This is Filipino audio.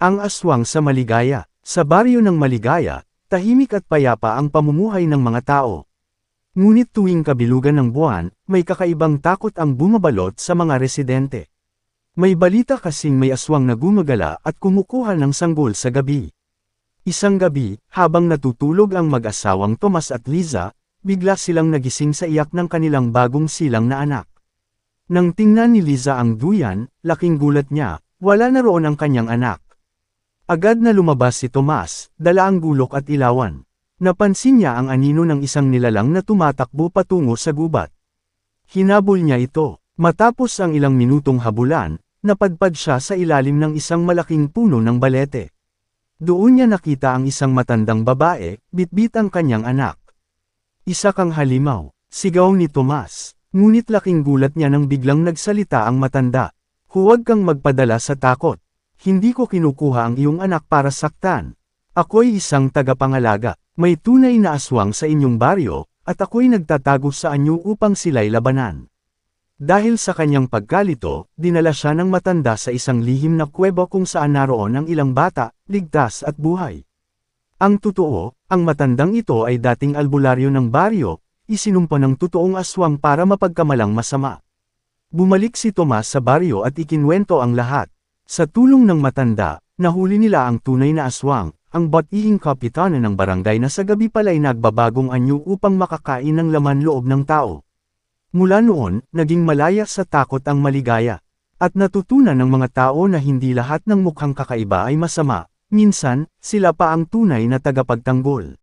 Ang aswang sa Maligaya. Sa baryo ng Maligaya, tahimik at payapa ang pamumuhay ng mga tao. Ngunit tuwing kabilugan ng buwan, may kakaibang takot ang bumabalot sa mga residente. May balita kasing may aswang na gumagala at kumukuha ng sanggol sa gabi. Isang gabi, habang natutulog ang mag-asawang Tomas at Liza, bigla silang nagising sa iyak ng kanilang bagong silang na anak. Nang tingnan ni Liza ang duyan, laking gulat niya, wala na roon ang kanyang anak. Agad na lumabas si Tomas, dala ang gulok at ilawan. Napansin niya ang anino ng isang nilalang na tumatakbo patungo sa gubat. Hinabol niya ito. Matapos ang ilang minutong habulan, napadpad siya sa ilalim ng isang malaking puno ng balete. Doon niya nakita ang isang matandang babae, bitbit ang kanyang anak. Isa kang halimaw, sigaw ni Tomas, ngunit laking gulat niya nang biglang nagsalita ang matanda. Huwag kang magpadala sa takot. Hindi ko kinukuha ang iyong anak para saktan. Ako'y isang tagapangalaga, may tunay na aswang sa inyong baryo, at ako'y nagtatago sa anyo upang sila'y labanan. Dahil sa kanyang pagkalito, dinala siya ng matanda sa isang lihim na kuweba kung saan naroon ang ilang bata, ligtas at buhay. Ang totoo, ang matandang ito ay dating albularyo ng baryo, isinumpa ng totoong aswang para mapagkamalang masama. Bumalik si Tomas sa baryo at ikinwento ang lahat. Sa tulong ng matanda, nahuli nila ang tunay na aswang, ang batihing kapitana ng barangay na sa gabi pala'y nagbabagong anyo upang makakain ng laman loob ng tao. Mula noon, naging malaya sa takot ang maligaya. At natutunan ng mga tao na hindi lahat ng mukhang kakaiba ay masama, minsan, sila pa ang tunay na tagapagtanggol.